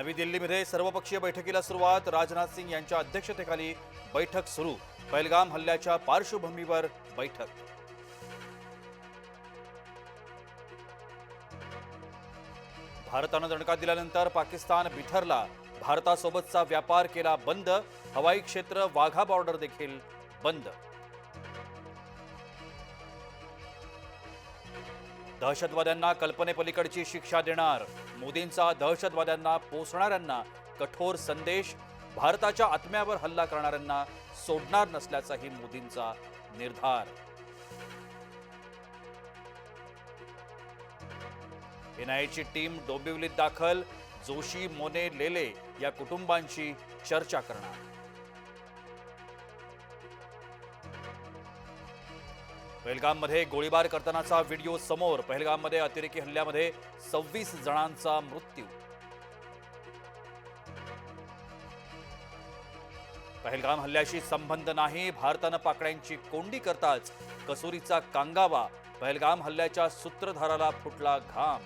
नवी दिल्लीमध्ये सर्वपक्षीय बैठकीला सुरुवात. राजनाथ सिंग यांच्या अध्यक्षतेखाली बैठक सुरू. पहलगाम हल्ल्याच्या पार्श्वभूमीवर बैठक. भारतानं दणका दिल्यानंतर पाकिस्तान बिथरला. भारतासोबतचा व्यापार केला बंद. हवाई क्षेत्र वाघा बॉर्डर देखील बंद. दहशतवाद्यांना कल्पनेपलीकडची शिक्षा देणार. मोदींचा दहशतवाद्यांना पोसणाऱ्यांना कठोर संदेश भारताच्या आत्म्यावर हल्ला करणाऱ्यांना सोडणार नसल्याचाही मोदींचा निर्धार. एनआयची टीम डोंबिवलीत दाखल जोशी मोने लेले या कुटुंबांशी चर्चा करणार. पहलगाममध्ये गोळीबार करतानाचा व्हिडिओ समोर पहलगाममध्ये अतिरेकी हल्ल्यामध्ये सव्वीस जणांचा मृत्यू. पहलगाम हल्ल्याशी संबंध नाही भारतानं पाकड्यांची कोंडी करताच कसुरीचा कांगावा पहलगाम हल्ल्याच्या सूत्रधाराला फुटला घाम.